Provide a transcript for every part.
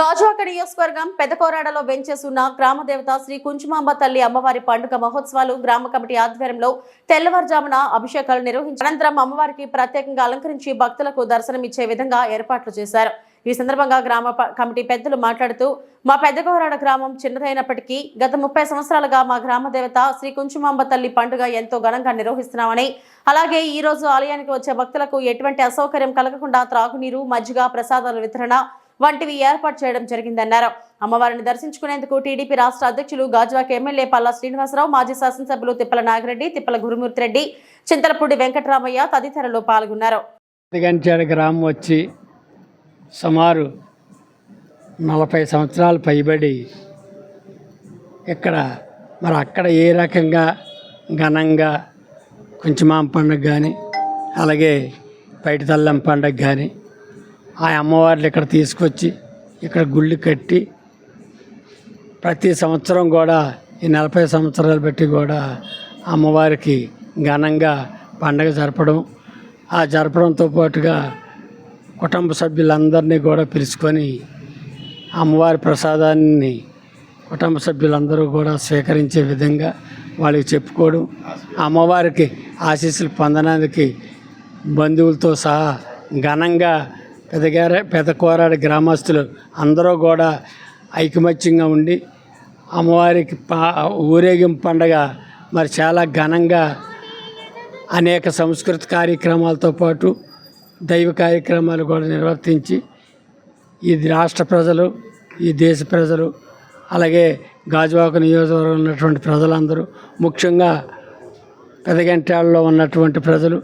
గాజువాక నియోజకవర్గం పెదకోరాడలో వెంచేసున్న గ్రామదేవత శ్రీ కుంచుమాంబ తల్లి అమ్మవారి పండుగ మహోత్సవాలు గ్రామ కమిటీ ఆధ్వర్యంలో తెల్లవారుజామున అభిషేకాలు నిర్వహించి అనంతరం అమ్మవారికి ప్రత్యేకంగా అలంకరించి భక్తులకు దర్శనమిచ్చే విధంగా ఏర్పాట్లు చేశారు. ఈ సందర్భంగా గ్రామ ప- కమిటీ పెద్దలు మాట్లాడుతూ మా పెద్దకోరాడ గ్రామం చిన్నదైనప్పటికీ గత ముప్పై సంవత్సరాలుగా మా గ్రామ దేవత శ్రీ కుంచుమాంబ తల్లి పండుగ ఎంతో ఘనంగా నిర్వహిస్తున్నామని అలాగే ఈ రోజు ఆలయానికి వచ్చే భక్తులకు ఎటువంటి అసౌకర్యం కలగకుండా త్రాగునీరు మజ్జిగ ప్రసాదాల వితరణ వంటివి ఏర్పాటు చేయడం జరిగిందన్నారు. అమ్మవారిని దర్శించుకునేందుకు టీడీపీ రాష్ట్ర అధ్యక్షులు గాజువాక ఎమ్మెల్యే పల్లా శ్రీనివాసరావు మాజీ శాసనసభ్యులు తిప్పల నాగిరెడ్డి తిప్పల గురుమూర్తి రెడ్డి చింతలపూడి వెంకటరామయ్య తదితరులు పాల్గొన్నారు. గంచాడ గ్రామం వచ్చి సుమారు నలభై సంవత్సరాలు పైబడి ఇక్కడ మరి అక్కడ ఏ రకంగా ఘనంగా కుంచుమాం పండుగ కానీ అలాగే పైటి తల్లం పండుగ కానీ ఆ అమ్మవారిని ఇక్కడ తీసుకొచ్చి ఇక్కడ గుళ్ళు కట్టి ప్రతి సంవత్సరం కూడా ఈ నలభై సంవత్సరాలు బట్టి కూడా అమ్మవారికి ఘనంగా పండగ జరపడం. ఆ జరపడంతో పాటుగా కుటుంబ సభ్యులందరినీ కూడా పిలుచుకొని అమ్మవారి ప్రసాదాన్ని కుటుంబ సభ్యులందరూ కూడా స్వీకరించే విధంగా వాళ్ళకి చెప్పుకోవడం అమ్మవారికి ఆశీస్సులు పొందడానికి బంధువులతో సహా ఘనంగా పెదగార పెదకోరాడు గ్రామస్తులు అందరూ కూడా ఐకమత్యంగా ఉండి అమ్మవారికి పా ఊరేగింపు పండగ మరి చాలా ఘనంగా అనేక సంస్కృతి కార్యక్రమాలతో పాటు దైవ కార్యక్రమాలు కూడా నిర్వర్తించి ఈ రాష్ట్ర ప్రజలు ఈ దేశ ప్రజలు అలాగే గాజువాక నియోజకవర్గంలో ఉన్నటువంటి ప్రజలందరూ ముఖ్యంగా పెదగంటాళ్ళలో ఉన్నటువంటి ప్రజలు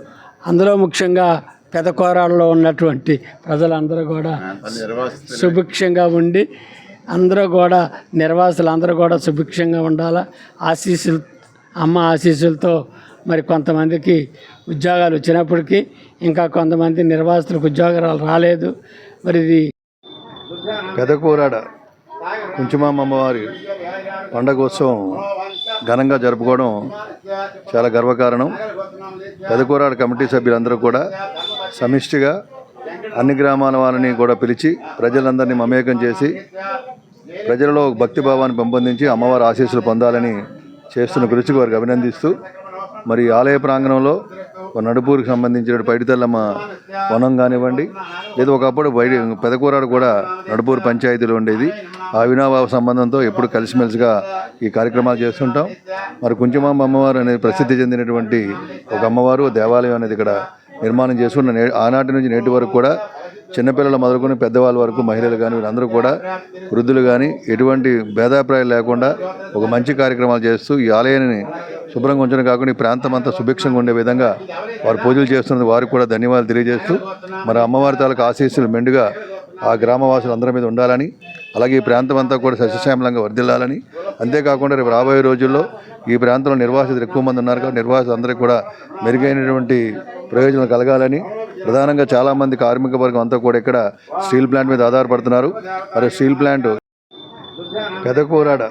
అందులో ముఖ్యంగా పెదకోరాల్లో ఉన్నటువంటి ప్రజలందరూ కూడా సుభిక్షంగా ఉండి అందరూ కూడా నిర్వాసులు అందరూ కూడా సుభిక్షంగా ఉండాలా? ఆశీస్సులు అమ్మ ఆశీస్సులతో మరి కొంతమందికి ఉద్యోగాలు వచ్చినప్పటికీ ఇంకా కొంతమంది నిర్వాసితులకు ఉద్యోగాలు రాలేదు. మరి ఇది పెదకూరాడ కుంచుమామ అమ్మవారి పండగోత్సవం ఘనంగా జరుపుకోవడం చాలా గర్వకారణం. పెదకూరాడ కమిటీ సభ్యులందరూ కూడా సమిష్టిగా అన్ని గ్రామాల వారిని కూడా పిలిచి ప్రజలందరినీ మమేకం చేసి ప్రజలలో భక్తిభావాన్ని పెంపొందించి అమ్మవారి ఆశీస్సులు పొందాలని చేస్తున్న కృషికి వారికి అభినందిస్తూ మరి ఆలయ ప్రాంగణంలో ఒక నడుపూరికి సంబంధించిన పైడితల్లమ్మ వనం కానివ్వండి లేదా ఒకప్పుడు బయట పెదకూరాడు కూడా నడుపూరు పంచాయతీలో ఉండేది. ఆ వినాభావ సంబంధంతో ఎప్పుడు కలిసిమెలిసిగా ఈ కార్యక్రమాలు చేస్తుంటాం. మరి కుంచమాంబ అమ్మవారు అనేది ప్రసిద్ధి చెందినటువంటి ఒక అమ్మవారు దేవాలయం అనేది ఇక్కడ నిర్మాణం చేసుకున్న నే ఆనాటి నుంచి నేటి వరకు కూడా చిన్నపిల్లలు మొదలుకొని పెద్దవాళ్ళ వరకు మహిళలు కానీ వీరందరూ కూడా వృద్ధులు కానీ ఎటువంటి భేదాభిప్రాయాలు లేకుండా ఒక మంచి కార్యక్రమాలు చేస్తూ ఈ ఆలయాన్ని శుభ్రంగా ఉంచడం కాకుండా ఈ ప్రాంతం అంతా సుభిక్షంగా ఉండే విధంగా వారు పూజలు చేస్తున్నది వారికి కూడా ధన్యవాదాలు తెలియజేస్తూ మరి అమ్మవారి తాలూకు ఆశీస్సులు మెండుగా ఆ గ్రామవాసులు అందరి మీద ఉండాలని అలాగే ఈ ప్రాంతం అంతా కూడా సస్యశ్యామలంగా వర్ధిల్లాలని. అంతేకాకుండా రేపు రాబోయే రోజుల్లో ఈ ప్రాంతంలో నిర్వాసితులు ఎక్కువ మంది ఉన్నారు కాబట్టి నిర్వాసితులు అందరికీ కూడా మెరుగైనటువంటి ప్రయోజనం కలగాలని ప్రధానంగా చాలామంది కార్మిక వర్గం అంతా కూడా ఇక్కడ స్టీల్ ప్లాంట్ మీద ఆధారపడుతున్నారు. మరి స్టీల్ ప్లాంట్ పెదకూరాడ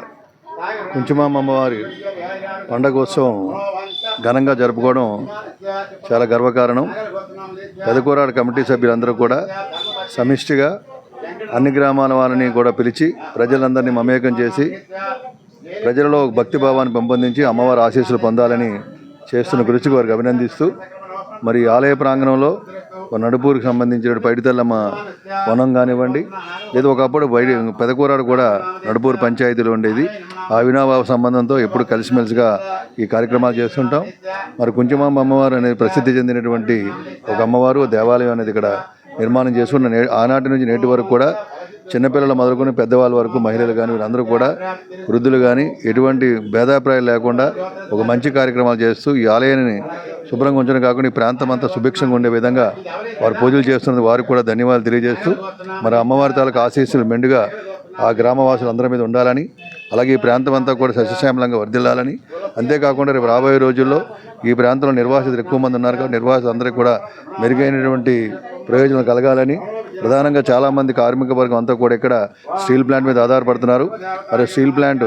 కుంచుమామ అమ్మవారి పండగోత్సవం ఘనంగా జరుపుకోవడం చాలా గర్వకారణం. పెదకూరాడ కమిటీ సభ్యులందరూ కూడా సమిష్టిగా అన్ని గ్రామాల వారిని కూడా పిలిచి ప్రజలందరినీ మమేకం చేసి ప్రజలలో భక్తి భావాన్ని పెంపొందించి అమ్మవారి ఆశీస్సులు పొందాలని చేస్తున్న కృషికి వారికి అభినందిస్తూ మరి ఆలయ ప్రాంగణంలో నడుపూరికి సంబంధించిన పైడితల్లమ్మ వనం కానివ్వండి లేదా ఒకప్పుడు బయట పెదకూరాడు కూడా నడుపూరు పంచాయతీలో ఉండేది. ఆ వినాభావ సంబంధంతో ఎప్పుడు కలిసిమెలిసిగా ఈ కార్యక్రమాలు చేస్తుంటాం. మరి కుంచమాంబ అమ్మవారు అనేది ప్రసిద్ధి చెందినటువంటి ఒక అమ్మవారు దేవాలయం అనేది ఇక్కడ నిర్మాణం చేసుకున్న నే ఆనాటి నుంచి నేటి వరకు కూడా చిన్నపిల్లలు మొదలుకొని పెద్దవాళ్ళ వరకు మహిళలు కానీ వీళ్ళందరూ కూడా వృద్ధులు కానీ ఎటువంటి భేదాభిప్రాయాలు లేకుండా ఒక మంచి కార్యక్రమాలు చేస్తూ ఈ ఆలయాన్ని శుభ్రంగా ఉంచడం కాకుండా ఈ ప్రాంతం అంతా సుభిక్షంగా ఉండే విధంగా వారు పూజలు చేస్తున్నది వారికి కూడా ధన్యవాదాలు తెలియజేస్తూ మరి అమ్మవారి తాలూకు ఆశీస్సులు మెండుగా ఆ గ్రామవాసులు అందరి మీద ఉండాలని అలాగే ఈ ప్రాంతం అంతా కూడా సస్యశ్యామలంగా వర్ధిల్లాలని. అంతేకాకుండా రేపు రాబోయే రోజుల్లో ఈ ప్రాంతంలో నిర్వాసితులు ఎక్కువ మంది ఉన్నారు కాబట్టి నిర్వాసితులు అందరికీ కూడా మెరుగైనటువంటి ప్రయోజనాలు కలగాలని ప్రధానంగా చాలామంది కార్మిక వర్గం అంతా కూడా ఇక్కడ స్టీల్ ప్లాంట్ మీద ఆధారపడుతున్నారు. మరి స్టీల్ ప్లాంట్